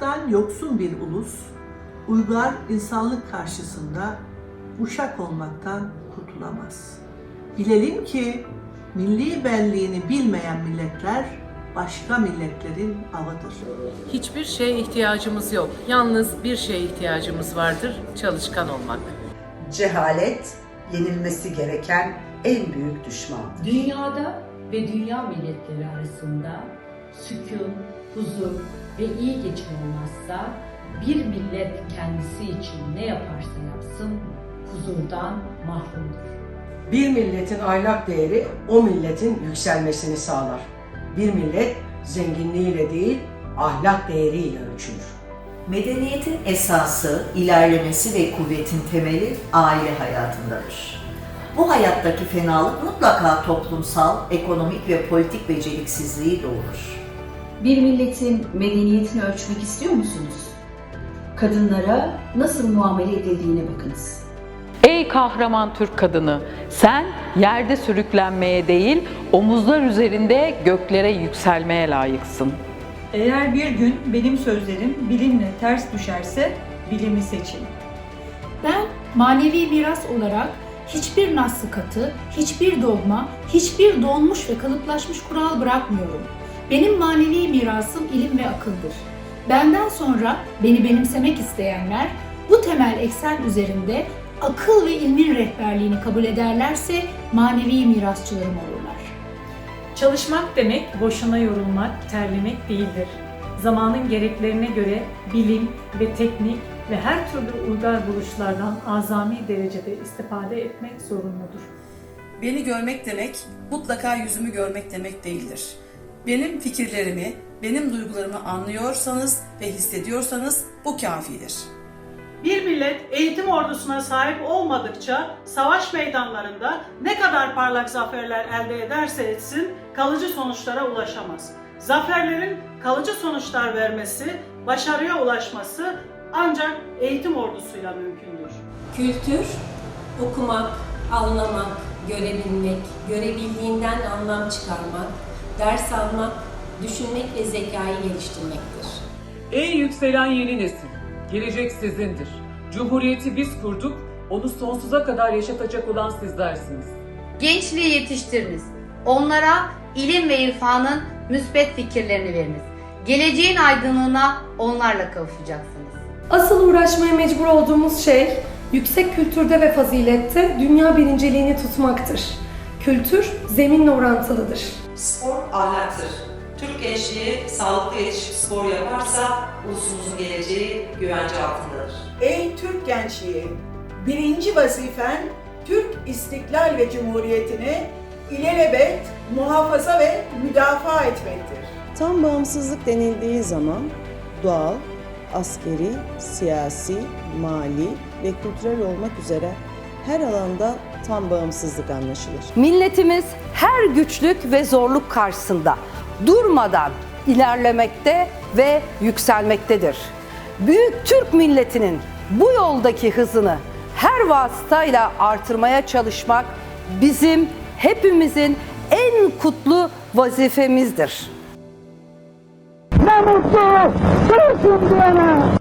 insanlıktan yoksun bir ulus, uygar insanlık karşısında uşak olmaktan kurtulamaz. Bilelim ki milli benliğini bilmeyen milletler başka milletlerin avıdır. Hiçbir şeye ihtiyacımız yok. Yalnız bir şeye ihtiyacımız vardır, çalışkan olmak. Cehalet yenilmesi gereken en büyük düşmandır. Dünyada ve dünya milletleri arasında sükun, huzur ve iyi geçim olmazsa bir millet kendisi için ne yaparsa yapsın huzurdan mahrumdur. Bir milletin aylak değeri o milletin yükselmesini sağlar. Bir millet zenginliğiyle değil, ahlak değeriyle ölçülür. Medeniyetin esası, ilerlemesi ve kuvvetin temeli aile hayatındadır. Bu hayattaki fenalık mutlaka toplumsal, ekonomik ve politik beceriksizliği doğurur. Bir milletin medeniyetini ölçmek istiyor musunuz? Kadınlara nasıl muamele edildiğine bakınız. Ey kahraman Türk kadını, sen yerde sürüklenmeye değil, omuzlar üzerinde göklere yükselmeye layıksın. Eğer bir gün benim sözlerim bilimle ters düşerse bilimi seçin. Ben manevi miras olarak hiçbir naslı katı, hiçbir dogma, hiçbir donmuş ve kalıplaşmış kural bırakmıyorum. Benim manevi mirasım ilim ve akıldır. Benden sonra beni benimsemek isteyenler bu temel eksen üzerinde akıl ve ilmin rehberliğini kabul ederlerse manevi mirasçılarım olurlar. Çalışmak demek boşuna yorulmak, terlemek değildir. Zamanın gereklerine göre bilim ve teknik ve her türlü uygar buluşlardan azami derecede istifade etmek zorunludur. Beni görmek demek mutlaka yüzümü görmek demek değildir. Benim fikirlerimi, benim duygularımı anlıyorsanız ve hissediyorsanız bu kafidir. Bir millet eğitim ordusuna sahip olmadıkça savaş meydanlarında ne kadar parlak zaferler elde ederse etsin kalıcı sonuçlara ulaşamaz. Zaferlerin kalıcı sonuçlar vermesi, başarıya ulaşması ancak eğitim ordusuyla mümkündür. Kültür, okumak, anlamak, görebilmek, görebildiğinden anlam çıkarmak, ders almak, düşünmek ve zekayı geliştirmektir. Ey yükselen yeni nesil, gelecek sizindir. Cumhuriyeti biz kurduk, onu sonsuza kadar yaşatacak olan sizlersiniz. Gençliği yetiştiriniz. Onlara ilim ve irfanın müsbet fikirlerini veriniz. Geleceğin aydınlığına onlarla kavuşacaksınız. Asıl uğraşmaya mecbur olduğumuz şey yüksek kültürde ve fazilette dünya birinciliğini tutmaktır. Kültür zeminle orantılıdır. Spor ahlaktır. Türk gençliği sağlıklı yetişip spor yaparsa ulusumuzun geleceği güvence altındadır. Ey Türk gençliği! Birinci vazifen Türk İstiklal ve Cumhuriyeti'ni ilelebet muhafaza ve müdafaa etmektir. Tam bağımsızlık denildiği zaman doğal, askeri, siyasi, mali ve kültürel olmak üzere her alanda tam bağımsızlık anlaşılır. Milletimiz her güçlük ve zorluk karşısında durmadan ilerlemekte ve yükselmektedir. Büyük Türk milletinin bu yoldaki hızını her vasıtayla artırmaya çalışmak bizim hepimizin en kutlu vazifemizdir. Ne mutlu Türk'üm diyene!